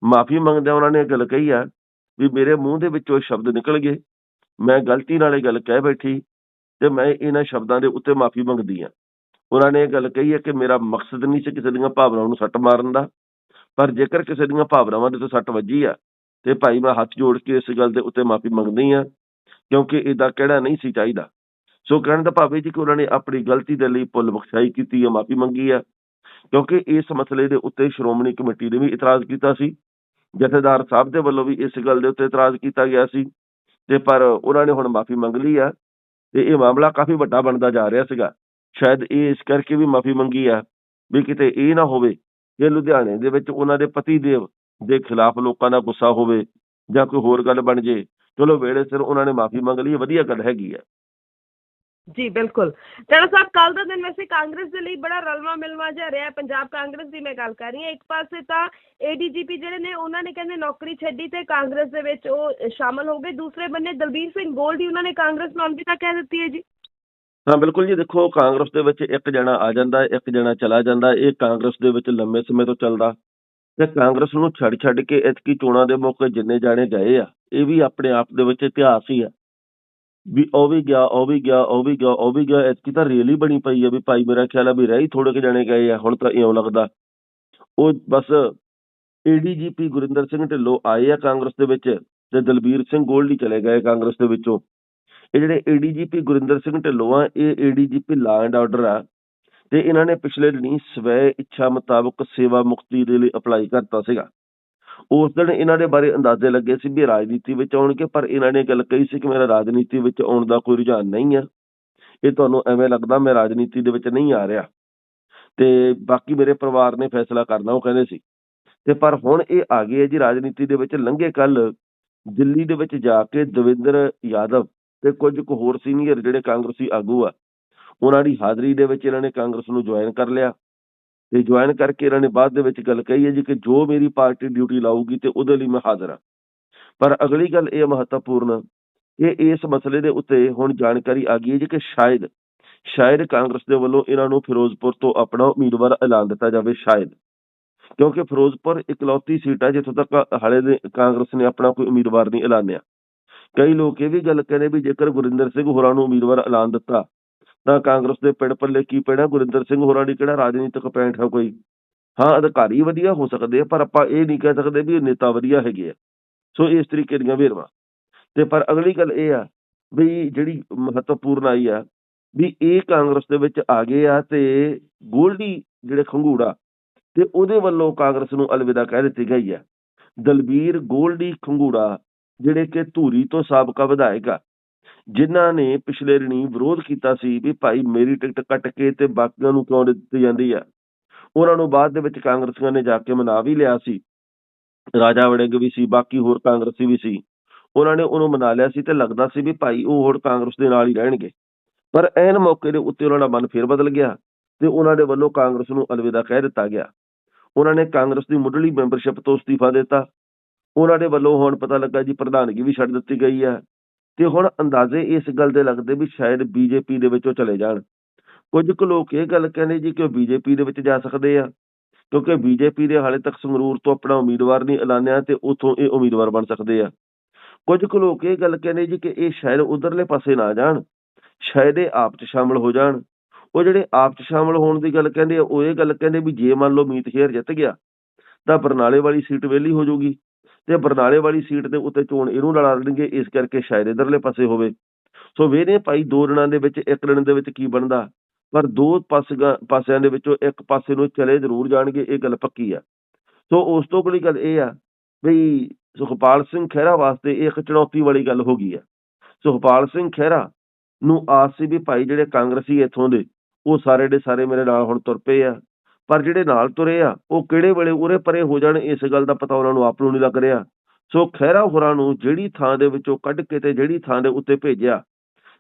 ਮਾਫੀ ਮੰਗਦਿਆਂ ਉਹਨਾਂ ਨੇ ਇਹ ਗੱਲ ਕਹੀ ਆ ਵੀ ਮੇਰੇ ਮੂੰਹ ਦੇ ਵਿੱਚੋਂ ਸ਼ਬਦ ਨਿਕਲ ਗਏ। ਮੈਂ ਗਲਤੀ ਨਾਲ ਇਹ ਗੱਲ ਕਹਿ ਬੈਠੀ ਤੇ ਮੈਂ ਇਹਨਾਂ ਸ਼ਬਦਾਂ ਦੇ ਉੱਤੇ ਮਾਫੀ ਮੰਗਦੀ ਹਾਂ। ਉਹਨਾਂ ਨੇ ਇਹ ਗੱਲ ਕਹੀ ਹੈ ਕਿ ਮੇਰਾ ਮਕਸਦ ਨਹੀਂ ਸੀ ਕਿਸੇ ਦੀਆਂ ਭਾਵਨਾਵਾਂ ਨੂੰ ਸੱਟ ਮਾਰਨ ਦਾ, ਪਰ ਜੇਕਰ ਕਿਸੇ ਦੀਆਂ ਭਾਵਨਾਵਾਂ ਦੇ ਉੱਤੇ ਸੱਟ ਵੱਜੀ ਆ, ਤੇ ਭਾਈ ਮੈਂ ਹੱਥ ਜੋੜ ਕੇ ਇਸ ਗੱਲ ਦੇ ਉੱਤੇ ਮਾਫੀ ਮੰਗਦੀ ਆ ਕਿਉਂਕਿ ਇਹਦਾ ਕਿਹੜਾ ਨਹੀਂ ਸੀ ਚਾਹੀਦਾ। ਸੋ ਕਹਿਣ ਦਾ ਭਾਵੇਂ ਜੀ ਕਿ ਉਹਨਾਂ ਨੇ ਆਪਣੀ ਗਲਤੀ ਦੇ ਲਈ ਭੁੱਲ ਬਖਸ਼ਾਈ ਕੀਤੀ ਹੈ, ਮਾਫੀ ਮੰਗੀ ਆ ਕਿਉਂਕਿ ਇਸ ਮਸਲੇ ਦੇ ਉੱਤੇ ਸ਼੍ਰੋਮਣੀ ਕਮੇਟੀ ਨੇ ਵੀ ਇਤਰਾਜ਼ ਕੀਤਾ ਸੀ। ਜਥੇਦਾਰ ਸਾਹਿਬ ਦੇ ਵੱਲੋਂ ਵੀ ਇਸ ਗੱਲ ਦੇ ਉੱਤੇ ਇਤਰਾਜ਼ ਕੀਤਾ ਗਿਆ ਸੀ, ਤੇ ਪਰ ਉਹਨਾਂ ਨੇ ਹੁਣ ਮਾਫੀ ਮੰਗ ਲਈ ਆ। ਤੇ ਇਹ ਮਾਮਲਾ ਕਾਫੀ ਵੱਡਾ ਬਣਦਾ ਜਾ ਰਿਹਾ ਸੀਗਾ। ਸ਼ਾਇਦ ਇਹ ਇਸ ਕਰਕੇ ਵੀ ਮਾਫੀ ਮੰਗੀ ਆ ਵੀ ਕਿਤੇ ਇਹ ਨਾ ਹੋਵੇ ਕਿ ਲੁਧਿਆਣੇ ਦੇ ਵਿੱਚ ਉਹਨਾਂ ਦੇ ਪਤੀ ਦੇਵ ਦੇ ਖਿਲਾਫ ਲੋਕਾਂ ਦਾ ਗੁੱਸਾ ਹੋਵੇ ਜਾਂ ਕੋਈ ਹੋਰ ਗੱਲ ਬਣ ਜੇ। ਚਲੋ ਵੇਲੇ ਸਿਰ ਉਹਨਾਂ ਨੇ ਮਾਫੀ ਮੰਗ ਲਈ ਇਹ ਵਧੀਆ ਗੱਲ ਹੈਗੀ ਆ। ਜੀ, ਬਿਲਕੁਲ। ਟੈਣਾ ਸਾਹਿਬ ਕੱਲ ਦਾ ਦਿਨ ਵੈਸੇ ਕਾਂਗਰਸ ਦੇ ਲਈ ਬੜਾ ਰਲਵਾ ਮਿਲਵਾ ਜਾ ਰਿਹਾ। ਪੰਜਾਬ ਕਾਂਗਰਸ ਦੀ ਮੈਂ ਗੱਲ ਕਰ ਰਹੀ ਹਾਂ। ਇੱਕ ਪਾਸੇ ਤਾਂ ਏਡੀਜੀਪੀ ਜਿਹੜੇ ਨੇ, ਉਹਨਾਂ ਨੇ ਕਹਿੰਦੇ ਨੌਕਰੀ ਛੱਡੀ ਤੇ ਕਾਂਗਰਸ ਦੇ ਵਿੱਚ ਉਹ ਸ਼ਾਮਲ ਹੋ ਗਏ। ਦੂਸਰੇ ਬੰਨੇ ਦਲਬੀਰ ਸਿੰਘ ਗੋਲਡੀ ਉਹਨਾਂ ਨੇ ਕਾਂਗਰਸ ਨੂੰ ਅਲਵਿਦਾ ਕਹਿ ਦਿੱਤੀ ਹੈ ਜੀ। ਹਾਂ, ਬਿਲਕੁਲ ਜੀ। ਦੇਖੋ, ਕਾਂਗਰਸ ਦੇ ਵਿੱਚ ਇੱਕ ਜਣਾ ਆ ਜਾਂਦਾ, ਇੱਕ ਜਣਾ ਚਲਾ ਜਾਂਦਾ। ਇਹ ਕਾਂਗਰਸ ਦੇ ਵਿੱਚ ਲੰਮੇ ਸਮੇਂ ਤੋਂ ਚੱਲਦਾ ਤੇ ਕਾਂਗਰਸ ਨੂੰ ਛੱਡ ਛੱਡ ਕੇ ਇਤਕੀ ਚੋਣਾਂ ਦੇ ਮੌਕੇ ਜਿੰਨੇ ਜਾਣੇ ਗਏ ਆ, ਇਹ ਵੀ ਆਪਣੇ ਆਪ ਦੇ ਵਿੱਚ ਇਤਿਹਾਸ ਹੀ ਆ। ਵੀ ਉਹ ਵੀ ਗਿਆ, ਉਹ ਵੀ ਗਿਆ, ਉਹ ਵੀ ਗਿਆ, ਉਹ ਵੀ ਗਿਆ ਇਤਕੀ ਤਾਂ ਰੇਲੀ ਬਣੀ ਪਈ ਆ ਵੀ ਭਾਈ ਮੇਰਾ ਖਿਆਲ ਆ ਵੀ ਰਹਿ ਹੀ ਥੋੜੇ ਕੁ ਜਾਣੇ ਗਏ ਆ, ਹੁਣ ਤਾਂ ਇਉਂ ਲੱਗਦਾ। ਉਹ ਬਸ ਏਡੀਜੀਪੀ ਗੁਰਿੰਦਰ ਸਿੰਘ ਢਿੱਲੋਂ ਆਏ ਆ ਕਾਂਗਰਸ ਦੇ ਵਿੱਚ ਤੇ ਦਲਬੀਰ ਸਿੰਘ ਗੋਲਡੀ ਚਲੇ ਗਏ ਕਾਂਗਰਸ ਦੇ ਵਿੱਚੋਂ। ਇਹ ਜਿਹੜੇ ਏਡੀਜੀਪੀ ਗੁਰਿੰਦਰ ਸਿੰਘ ਢਿੱਲੋਂ ਆ, ਇਹ ਏਡੀਜੀਪੀ ਲਾ ਐਂਡ ਆਰਡਰ ਆ ਤੇ ਇਹਨਾਂ ਨੇ ਪਿਛਲੇ ਦਿਨੀ ਸਵੈ ਇੱਛਾ ਮੁਤਾਬਕ ਸੇਵਾ ਮੁਕਤੀ ਦੇ ਲਈ ਅਪਲਾਈ ਕਰਤਾ ਸੀਗਾ। ਉਸ ਦਿਨ ਇਹਨਾਂ ਦੇ ਬਾਰੇ ਅੰਦਾਜ਼ੇ ਲੱਗੇ ਸੀ ਵੀ ਰਾਜਨੀਤੀ ਵਿੱਚ ਆਉਣਗੇ, ਪਰ ਇਹਨਾਂ ਨੇ ਗੱਲ ਕਹੀ ਸੀ ਕਿ ਮੇਰਾ ਰਾਜਨੀਤੀ ਵਿੱਚ ਆਉਣ ਦਾ ਕੋਈ ਰੁਝਾਨ ਨਹੀਂ ਹੈ ਇਹ ਤੁਹਾਨੂੰ ਐਵੇਂ ਲੱਗਦਾ ਮੈਂ ਰਾਜਨੀਤੀ ਦੇ ਵਿੱਚ ਨਹੀਂ ਆ ਰਿਹਾ। ਤੇ ਬਾਕੀ ਮੇਰੇ ਪਰਿਵਾਰ ਨੇ ਫੈਸਲਾ ਕਰਨਾ, ਉਹ ਕਹਿੰਦੇ ਸੀ। ਤੇ ਪਰ ਹੁਣ ਇਹ ਆ ਗਏ ਹੈ ਜੀ, ਰਾਜਨੀਤੀ ਦੇ ਵਿੱਚ ਲੰਘੇ ਕੱਲ ਦਿੱਲੀ ਦੇ ਵਿੱਚ ਜਾ ਕੇ ਦਵਿੰਦਰ ਯਾਦਵ ਤੇ ਕੁਝ ਕੁ ਹੋਰ ਸੀਨੀਅਰ ਜਿਹੜੇ ਕਾਂਗਰਸੀ ਆਗੂ ਆ, ਉਹਨਾਂ ਦੀ ਹਾਜ਼ਰੀ ਦੇ ਵਿੱਚ ਇਹਨਾਂ ਨੇ ਕਾਂਗਰਸ ਨੂੰ ਜੁਆਇਨ ਕਰ ਲਿਆ। ਤੇ ਜੁਆਇਨ ਕਰਕੇ ਇਹਨਾਂ ਨੇ ਬਾਅਦ ਦੇ ਵਿੱਚ ਗੱਲ ਕਹੀ ਹੈ ਜੀ ਕਿ ਜੋ ਮੇਰੀ ਪਾਰਟੀ ਡਿਊਟੀ ਲਾਊਗੀ ਤੇ ਉਹਦੇ ਲਈ ਮੈਂ ਹਾਜ਼ਰ ਹਾਂ। ਪਰ ਅਗਲੀ ਗੱਲ ਇਹ ਮਹੱਤਵਪੂਰਨ ਕਿ ਇਸ ਮਸਲੇ ਦੇ ਉੱਤੇ ਹੁਣ ਜਾਣਕਾਰੀ ਆ ਗਈ ਹੈ ਜੀ ਕਿ ਸ਼ਾਇਦ ਸ਼ਾਇਦ ਕਾਂਗਰਸ ਦੇ ਵੱਲੋਂ ਇਹਨਾਂ ਨੂੰ ਫਿਰੋਜ਼ਪੁਰ ਤੋਂ ਆਪਣਾ ਉਮੀਦਵਾਰ ਐਲਾਨ ਦਿੱਤਾ ਜਾਵੇ, ਸ਼ਾਇਦ। ਕਿਉਂਕਿ ਫਿਰੋਜ਼ਪੁਰ ਇਕਲੌਤੀ ਸੀਟ ਹੈ ਜਿੱਥੋਂ ਤੱਕ ਹਾਲੇ ਦੇ ਕਾਂਗਰਸ ਨੇ ਆਪਣਾ ਕੋਈ ਉਮੀਦਵਾਰ ਨਹੀਂ ਐਲਾਨਿਆ। ਕਈ ਲੋਕ ਇਹ ਵੀ ਗੱਲ ਕਹਿੰਦੇ ਵੀ ਜੇਕਰ ਗੁਰਿੰਦਰ ਸਿੰਘ ਹੋਰਾਂ ਨੂੰ ਉਮੀਦਵਾਰ ਐਲਾਨ ਦਿੱਤਾ ਤਾਂ ਕਾਂਗਰਸ ਦੇ ਪਿੰਡ ਪੱਲੇ ਕੀ ਪੈਣਾ? ਗੁਰਿੰਦਰ ਸਿੰਘ ਹੋਰਾਂ ਦੀ ਕਿਹੜਾ ਰਾਜਨੀਤਿਕ ਪੈਂਠ ਹੈ ਕੋਈ? ਹਾਂ, ਅਧਿਕਾਰੀ ਵਧੀਆ ਹੋ ਸਕਦੇ ਆ, ਪਰ ਆਪਾਂ ਇਹ ਨਹੀਂ ਕਹਿ ਸਕਦੇ ਵੀ ਇਹ ਨੇਤਾ ਵਧੀਆ ਹੈਗੇ ਆ। ਸੋ ਇਸ ਤਰੀਕੇ ਦੀਆਂ ਵੇਰਵਾ। ਤੇ ਪਰ ਅਗਲੀ ਗੱਲ ਇਹ ਆ ਵੀ ਜਿਹੜੀ ਮਹੱਤਵਪੂਰਨ ਆਈ ਆ ਵੀ ਇਹ ਕਾਂਗਰਸ ਦੇ ਵਿੱਚ ਆ ਗਏ ਆ ਤੇ ਗੋਲਡੀ ਜਿਹੜੇ ਖੰਗੂੜਾ ਤੇ ਉਹਦੇ ਵੱਲੋਂ ਕਾਂਗਰਸ ਨੂੰ ਅਲਵਿਦਾ ਕਹਿ ਦਿੱਤੀ ਗਈ ਆ। ਦਲਬੀਰ ਗੋਲਡੀ ਖੰਗੂੜਾ, ਜਿਹੜੇ ਕਿ ਧੂਰੀ ਤੋਂ ਸਾਬਕਾ ਵਿਧਾਇਕ ਆ ਜਿਨ੍ਹਾਂ ਨੇ ਪਿਛਲੇ ਦਿਨੀ ਵਿਰੋਧ ਕੀਤਾ ਸੀ ਵੀ ਭਾਈ ਮੇਰੀ ਟਿਕਟ ਕੱਟ ਕੇ ਤੇ ਬਾਕੀਆਂ ਨੂੰ ਕਿਉਂ ਦਿੱਤੀ ਜਾਂਦੀ ਹੈ ਉਹਨਾਂ ਨੂੰ ਬਾਅਦ ਦੇ ਵਿੱਚ ਕਾਂਗਰਸੀਆਂ ਨੇ ਜਾ ਕੇ ਮਨਾ ਵੀ ਲਿਆ ਸੀ। ਰਾਜਾ ਵੜਿੰਗ ਵੀ ਸੀ, ਬਾਕੀ ਹੋਰ ਕਾਂਗਰਸੀ ਵੀ ਸੀ। ਉਹਨਾਂ ਨੇ ਉਹਨੂੰ ਮਨਾ ਲਿਆ ਸੀ ਤੇ ਲੱਗਦਾ ਸੀ ਵੀ ਭਾਈ ਉਹ ਹੁਣ ਕਾਂਗਰਸ ਦੇ ਨਾਲ ਹੀ ਰਹਿਣਗੇ। ਪਰ ਐਨ ਮੌਕੇ ਦੇ ਉੱਤੇ ਉਹਨਾਂ ਦਾ ਮਨ ਫੇਰ ਬਦਲ ਗਿਆ ਤੇ ਉਹਨਾਂ ਦੇ ਵੱਲੋਂ ਕਾਂਗਰਸ ਨੂੰ ਅਲਵਿਦਾ ਕਹਿ ਦਿੱਤਾ ਗਿਆ। ਉਹਨਾਂ ਨੇ ਕਾਂਗਰਸ ਦੀ ਮੁੱਢਲੀ ਮੈਂਬਰਸ਼ਿਪ ਤੋਂ ਅਸਤੀਫਾ ਦਿੱਤਾ। ਉਹਨਾਂ ਦੇ ਵੱਲੋਂ ਹੁਣ ਪਤਾ ਲੱਗਾ ਜੀ ਪ੍ਰਧਾਨਗੀ ਵੀ ਛੱਡ ਦਿੱਤੀ ਗਈ ਹੈ ਤੇ ਹੁਣ ਅੰਦਾਜ਼ੇ ਇਸ ਗੱਲ ਦੇ ਲੱਗਦੇ ਵੀ ਸ਼ਾਇਦ ਬੀਜੇਪੀ ਦੇ ਵਿੱਚ ਉਹ ਚਲੇ ਜਾਣ। ਕੁਝ ਕੁ ਲੋਕ ਇਹ ਗੱਲ ਕਹਿੰਦੇ ਜੀ ਕਿ ਉਹ ਬੀਜੇਪੀ ਦੇ ਵਿੱਚ ਜਾ ਸਕਦੇ ਆ, ਕਿਉਂਕਿ ਬੀਜੇਪੀ ਦੇ ਹਾਲੇ ਤੱਕ ਸੰਗਰੂਰ ਤੋਂ ਆਪਣਾ ਉਮੀਦਵਾਰ ਨਹੀਂ ਐਲਾਨਿਆ ਤੇ ਉਥੋਂ ਇਹ ਉਮੀਦਵਾਰ ਬਣ ਸਕਦੇ ਆ। ਕੁਝ ਕੁ ਲੋਕ ਇਹ ਗੱਲ ਕਹਿੰਦੇ ਜੀ ਕਿ ਇਹ ਸ਼ਾਇਦ ਉਧਰਲੇ ਪਾਸੇ ਨਾ ਜਾਣ, ਸ਼ਾਇਦ ਇਹ ਆਪ ਚ ਸ਼ਾਮਲ ਹੋ ਜਾਣ। ਉਹ ਜਿਹੜੇ ਆਪ ਚ ਸ਼ਾਮਲ ਹੋਣ ਦੀ ਗੱਲ ਕਹਿੰਦੇ ਆ, ਉਹ ਇਹ ਗੱਲ ਕਹਿੰਦੇ ਵੀ ਜੇ ਮੰਨ ਲਓ ਮੀਤ ਸ਼ੇਰ ਜਿੱਤ ਗਿਆ, ਤਾਂ ਬਰਨਾਲੇ ਵਾਲੀ ਸੀਟ ਵਿਹਲੀ ਹੋ ਜਾਊਗੀ। ਤੇ ਬਰਨਾਲੇ ਵਾਲੀ ਸੀਟ ਦੇ ਉੱਤੇ ਚੋਣ ਇਹਨੂੰ ਲੜਾ ਦੇਣਗੇ, ਇਸ ਕਰਕੇ ਸ਼ਾਇਦ ਇਧਰਲੇ ਪਾਸੇ ਹੋਵੇ। ਸੋ ਵੇਦੇ ਭਾਈ ਦੋ ਦਿਨਾਂ ਦੇ ਵਿੱਚ ਇੱਕ ਦਿਨ ਦੇ ਵਿੱਚ ਕੀ ਬਣਦਾ। ਪਰ ਦੋ ਪਾਸਿਆਂ ਪਾਸਿਆਂ ਦੇ ਵਿੱਚੋਂ ਇੱਕ ਪਾਸੇ ਨੂੰ ਚਲੇ ਜ਼ਰੂਰ ਜਾਣਗੇ, ਇਹ ਗੱਲ ਪੱਕੀ ਆ। ਸੋ ਉਸ ਤੋਂ ਅਗਲੀ ਗੱਲ ਇਹ ਆ ਵੀ ਸੁਖਪਾਲ ਸਿੰਘ ਖਹਿਰਾ ਵਾਸਤੇ ਇਹ ਇੱਕ ਚੁਣੌਤੀ ਵਾਲੀ ਗੱਲ ਹੋ ਗਈ ਆ। ਸੁਖਪਾਲ ਸਿੰਘ ਖਹਿਰਾ ਨੂੰ ਆਸ ਸੀ ਵੀ ਭਾਈ ਜਿਹੜੇ ਕਾਂਗਰਸੀ ਇੱਥੋਂ ਦੇ, ਉਹ ਸਾਰੇ ਦੇ ਸਾਰੇ ਮੇਰੇ ਨਾਲ ਹੁਣ ਤੁਰ ਪਏ ਆ। ਪਰ ਜਿਹੜੇ ਨਾਲ ਤੁਰੇ ਆ, ਉਹ ਕਿਹੜੇ ਵੇਲੇ ਉਰੇ ਪਰੇ ਹੋ ਜਾਣ, ਇਸ ਗੱਲ ਦਾ ਪਤਾ ਉਹਨਾਂ ਨੂੰ ਆਪ ਨੂੰ ਨਹੀਂ ਲੱਗ ਰਿਹਾ। ਸੋ ਖਹਿਰਾ ਹੋਰਾਂ ਨੂੰ ਜਿਹੜੀ ਥਾਂ ਦੇ ਵਿੱਚੋਂ ਕੱਢ ਕੇ ਤੇ ਜਿਹੜੀ ਥਾਂ ਦੇ ਉੱਤੇ ਭੇਜਿਆ,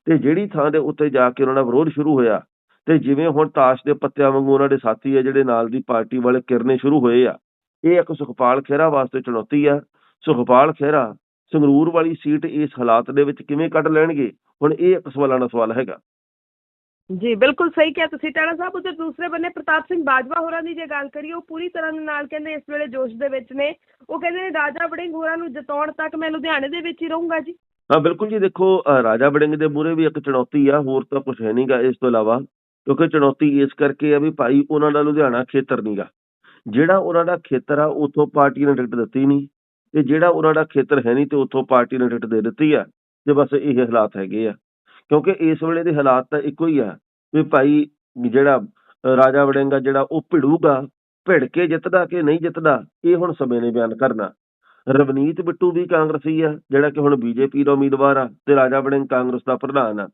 ਤੇ ਜਿਹੜੀ ਥਾਂ ਦੇ ਉੱਤੇ ਜਾ ਕੇ ਉਹਨਾਂ ਦਾ ਵਿਰੋਧ ਸ਼ੁਰੂ ਹੋਇਆ, ਤੇ ਜਿਵੇਂ ਹੁਣ ਤਾਸ਼ ਦੇ ਪੱਤਿਆਂ ਵਾਂਗੂ ਉਹਨਾਂ ਦੇ ਸਾਥੀ ਆ, ਜਿਹੜੇ ਨਾਲ ਦੀ ਪਾਰਟੀ ਵਾਲੇ ਕਿਰਨੇ ਸ਼ੁਰੂ ਹੋਏ ਆ। ਇਹ ਇੱਕ ਸੁਖਪਾਲ ਖਹਿਰਾ ਵਾਸਤੇ ਚੁਣੌਤੀ ਆ। ਸੁਖਪਾਲ ਖਹਿਰਾ, ਸੰਗਰੂਰ ਵਾਲੀ ਸੀਟ ਇਸ ਹਾਲਾਤ ਦੇ ਵਿੱਚ ਕਿਵੇਂ ਕੱਢ ਲੈਣਗੇ? ਹੁਣ ਇਹ ਇੱਕ ਸਵਾਲਾਂ ਦਾ ਸਵਾਲ ਹੈਗਾ। ਜੀ, ਬਿਲਕੁਲ ਸਹੀ ਕਿਹਾ ਤੁਸੀਂ। ਟਾਣਾ ਸਾਹਿਬ, ਉਧਰ ਦੂਸਰੇ ਬੰਨੇ ਪ੍ਰਤਾਪ ਸਿੰਘ ਬਾਜਵਾ ਹੋਰਾਂ ਦੀ ਜੇ ਗੱਲ ਕਰੀਏ, ਉਹ ਪੂਰੀ ਤਰ੍ਹਾਂ ਦੇ ਨਾਲ ਕਹਿੰਦੇ ਇਸ ਵੇਲੇ ਜੋਸ਼ ਦੇ ਵਿੱਚ ਨੇ। ਉਹ ਕਹਿੰਦੇ ਨੇ, ਰਾਜਾ ਵੜਿੰਗ ਹੋਰਾਂ ਨੂੰ ਜਿਤਾਉਣ ਤੱਕ ਮੈਂ ਲੁਧਿਆਣੇ ਦੇ ਵਿੱਚ ਹੀ ਰਹੂੰਗਾ ਜੀ। ਹਾਂ, ਬਿਲਕੁਲ ਜੀ, ਦੇਖੋ ਰਾਜਾ ਵੜਿੰਗ ਦੇ ਮੂਹਰੇ ਵੀ ਇੱਕ ਚੁਣੌਤੀ ਆ, ਹੋਰ ਤਾਂ ਕੁਝ ਹੈ ਨਹੀਂਗਾ ਇਸ ਤੋਂ ਇਲਾਵਾ। ਕਿਉਂਕਿ ਚੁਣੌਤੀ ਇਸ ਕਰਕੇ ਆ ਵੀ ਭਾਈ ਉਹਨਾਂ ਦਾ ਲੁਧਿਆਣਾ ਖੇਤਰ ਨਹੀਂਗਾ ਜਿਹੜਾ ਉਹਨਾਂ ਦਾ ਖੇਤਰ ਆ, ਉਥੋਂ ਪਾਰਟੀ ਨੇ ਟਿਕਟ ਦਿੱਤੀ ਨਹੀਂ। ਤੇ ਜਿਹੜਾ ਉਹਨਾਂ ਦਾ ਖੇਤਰ ਹੈ ਨਹੀਂ, ਤੇ ਉਥੋਂ ਪਾਰਟੀ ਨੇ ਟਿਕਟ ਦੇ ਦਿੱਤੀ ਆ। ਤੇ ਬਸ ਇਹ ਹਾਲਾਤ ਹੈਗੇ ਆ। ਕਿਉਂਕਿ ਇਸ ਵੇਲੇ ਦੇ ਹਾਲਾਤ ਤਾਂ ਇੱਕੋ ਹੀ ਆ ਵੀ ਭਾਈ ਜਿਹੜਾ ਅ, ਰਾਜਾ ਵੜਿੰਗਾ ਜਿਹੜਾ ਉਹ ਭਿੜੂਗਾ ਭਿੜ ਕੇ ਜਿੱਤਦਾ ਕਿ ਨਹੀਂ ਜਿੱਤਦਾ ਇਹ ਹੁਣ ਸਮੇਂ ਨੇ ਬਿਆਨ ਕਰਨਾ। ਰਵਨੀਤ ਬਿੱਟੂ ਵੀ ਕਾਂਗਰਸੀ ਆ ਜਿਹੜਾ ਕਿ ਹੁਣ ਬੀਜੇਪੀ ਦਾ ਉਮੀਦਵਾਰ ਆ ਤੇ ਰਾਜਾ ਵੜਿੰਗ ਕਾਂਗਰਸ ਦਾ ਪ੍ਰਧਾਨ ਆ।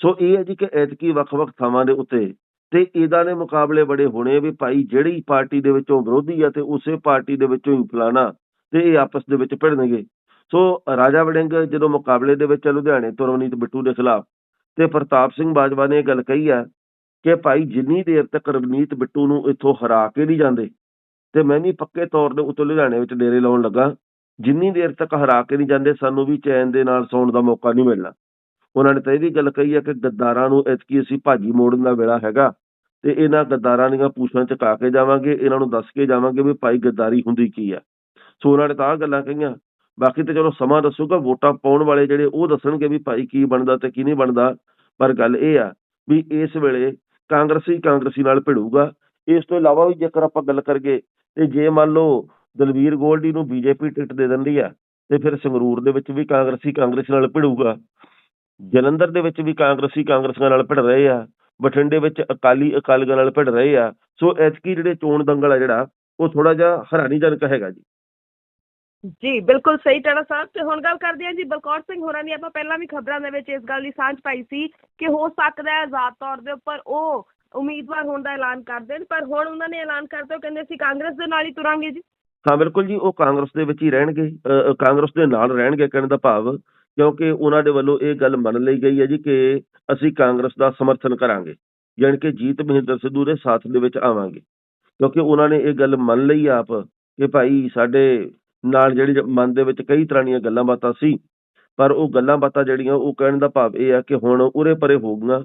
ਸੋ ਇਹ ਹੈ ਜੀ ਕਿ ਐਤਕੀ ਵੱਖ-ਵੱਖ ਥਾਵਾਂ ਦੇ ਉੱਤੇ ਤੇ ਇਹਦਾ ਦੇ ਮੁਕਾਬਲੇ ਬੜੇ ਹੋਣੇ ਵੀ ਭਾਈ ਜਿਹੜੀ ਪਾਰਟੀ ਦੇ ਵਿੱਚੋਂ ਵਿਰੋਧੀ ਆ ਤੇ ਉਸੇ ਪਾਰਟੀ ਦੇ ਵਿੱਚੋਂ ਹੀ ਫਲਾਣਾ ਤੇ ਇਹ ਆਪਸ ਦੇ ਵਿੱਚ ਭਿੜਨਗੇ। ਸੋ ਰਾਜਾ ਵੜਿੰਗ ਜਦੋਂ ਮੁਕਾਬਲੇ ਦੇ ਵਿੱਚ ਆ ਲੁਧਿਆਣੇ ਤੋਂ ਰਵਨੀਤ ਬਿੱਟੂ ਦੇ ਖਿਲਾਫ ਤੇ ਪ੍ਰਤਾਪ ਸਿੰਘ ਬਾਜਵਾ ਨੇ ਇਹ ਗੱਲ ਕਹੀ ਹੈ ਕਿ ਭਾਈ ਜਿੰਨੀ ਦੇਰ ਤੱਕ ਰਵਨੀਤ ਬਿੱਟੂ ਨੂੰ ਇੱਥੋਂ ਹਰਾ ਕੇ ਨਹੀਂ ਜਾਂਦੇ ਤੇ ਮੈਂ ਵੀ ਪੱਕੇ ਤੌਰ ਦੇ ਉੱਤੇ ਲੁਧਿਆਣੇ ਵਿੱਚ ਡੇਰੇ ਲਾਉਣ ਲੱਗਾ, ਜਿੰਨੀ ਦੇਰ ਤੱਕ ਹਰਾ ਕੇ ਨਹੀਂ ਜਾਂਦੇ ਸਾਨੂੰ ਵੀ ਚੈਨ ਦੇ ਨਾਲ ਸੌਣ ਦਾ ਮੌਕਾ ਨਹੀਂ ਮਿਲਣਾ। ਉਹਨਾਂ ਨੇ ਤਾਂ ਇਹ ਵੀ ਗੱਲ ਕਹੀ ਹੈ ਕਿ ਗੱਦਾਰਾਂ ਨੂੰ ਇਤਕੀ ਅਸੀਂ ਭਾਜੀ ਮੋੜਨ ਦਾ ਵੇਲਾ ਹੈਗਾ ਤੇ ਇਹਨਾਂ ਗੱਦਾਰਾਂ ਦੀਆਂ ਪੂਛਾਂ ਚਕਾ ਕੇ ਜਾਵਾਂਗੇ, ਇਹਨਾਂ ਨੂੰ ਦੱਸ ਕੇ ਜਾਵਾਂਗੇ ਵੀ ਭਾਈ ਗੱਦਾਰੀ ਹੁੰਦੀ ਕੀ ਆ ਸੋ ਉਹਨਾਂ ਨੇ ਤਾਂ ਆਹ ਗੱਲਾਂ ਕਹੀਆਂ ਬਾਕੀ ਤੇ ਚਲੋ ਸਮਾਂ ਦੱਸੂਗਾ, ਵੋਟਾਂ ਪਾਉਣ ਵਾਲੇ ਜਿਹੜੇ ਉਹ ਦੱਸਣਗੇ ਵੀ ਭਾਈ ਕੀ ਬਣਦਾ ਤੇ ਕੀ ਨਹੀਂ ਬਣਦਾ, ਪਰ ਗੱਲ ਇਹ ਆ ਵੀ ਇਸ ਵੇਲੇ ਕਾਂਗਰਸੀ ਕਾਂਗਰਸੀ ਨਾਲ ਭਿੜੂਗਾ। ਇਸ ਤੋਂ ਇਲਾਵਾ ਵੀ ਜੇਕਰ ਆਪਾਂ ਗੱਲ ਕਰੀਏ ਤੇ ਜੇ ਮੰਨ ਲਓ ਦਲਵੀਰ ਗੋਲਡੀ ਨੂੰ ਬੀਜੇਪੀ ਟਿਕਟ ਦੇ ਦਿੰਦੀ ਆ, ਤੇ ਫਿਰ ਸੰਗਰੂਰ ਦੇ ਵਿੱਚ ਵੀ ਕਾਂਗਰਸੀ ਕਾਂਗਰਸੀ ਨਾਲ ਭਿੜੂਗਾ। ਜਲੰਧਰ ਦੇ ਵਿੱਚ ਵੀ ਕਾਂਗਰਸੀ ਕਾਂਗਰਸੀਆਂ ਨਾਲ ਭਿੜ ਰਹੇ ਆ, ਬਠਿੰਡੇ ਵਿੱਚ ਅਕਾਲੀ ਅਕਾਲੀਆਂ ਨਾਲ ਭਿੜ ਰਹੇ ਆ। ਸੋ ਐਤਕੀ ਜਿਹੜੇ ਚੋਣ ਦੰਗਲ ਆ ਜਿਹੜਾ, ਉਹ ਥੋੜਾ ਜਿਹਾ ਹੈਰਾਨੀਜਨਕ ਹੈਗਾ ਜੀ। ਜੀ, ਬਿਲਕੁਲ ਸਹੀ ਟਾਣਾ ਸਾਹਿਬ ਤੇ ਹੁਣ ਗੱਲ ਕਰਦੇ ਹਾਂ ਜੀ, ਬਲਕੌਰ ਸਿੰਘ ਹੋਰਾਂ ਦੀ ਆਪਾਂ ਪਹਿਲਾਂ ਵੀ ਖਬਰਾਂ ਦੇ ਵਿੱਚ ਇਸ ਗੱਲ ਦੀ ਸਾਂਝ ਪਾਈ ਸੀ ਕਿ ਹੋ ਸਕਦਾ ਹੈ ਆਜ਼ਾਦ ਤੌਰ ਦੇ ਉੱਪਰ ਉਹ ਉਮੀਦਵਾਰ ਹੋਣ ਦਾ ਐਲਾਨ ਕਰ ਦੇਣ, ਪਰ ਹੁਣ ਉਹਨਾਂ ਨੇ ਐਲਾਨ ਕਰਤਾ ਉਹ ਕਹਿੰਦੇ ਅਸੀਂ ਕਾਂਗਰਸ ਦੇ ਨਾਲ ਹੀ ਤੁਰਾਂਗੇ ਜੀ। ਹਾਂ, ਬਿਲਕੁਲ ਜੀ, ਉਹ ਕਾਂਗਰਸ ਦੇ ਵਿੱਚ ਹੀ ਰਹਿਣਗੇ ਕਾਂਗਰਸ ਦੇ ਨਾਲ ਰਹਿਣਗੇ ਕਹਿਣ ਦਾ ਭਾਵ, ਕਿਉਂਕਿ ਉਹਨਾਂ ਦੇ ਵੱਲੋਂ ਇਹ ਗੱਲ ਮੰਨ ਲਈ ਗਈ ਹੈ ਜੀ ਕਿ ਅਸੀਂ ਕਾਂਗਰਸ ਦਾ ਸਮਰਥਨ ਕਰਾਂਗੇ ਯਾਨੀ ਕਿ ਜੀਤ ਮਹਿੰਦਰ ਸਿੱਧੂ ਦੇ ਸਾਥ ਦੇ ਵਿੱਚ ਆਵਾਂਗੇ। ਕਿਉਂਕਿ ਉਹਨਾਂ ਨੇ ਇਹ ਗੱਲ ਮੰਨ ਲਈ ਆਪ ਕਿ ਭਾਈ ਸਾਡੇ ਨਾਲ ਜਿਹੜੀ ਮਨ ਦੇ ਵਿੱਚ ਕਈ ਤਰ੍ਹਾਂ ਦੀਆਂ ਗੱਲਾਂ ਬਾਤਾਂ ਸੀ, ਪਰ ਉਹ ਗੱਲਾਂ ਬਾਤਾਂ ਜਿਹੜੀਆਂ ਉਹ ਕਹਿਣ ਦਾ ਭਾਵ ਇਹ ਆ ਕਿ ਹੁਣ ਉਰੇ ਪਰੇ ਹੋ ਗਈਆਂ,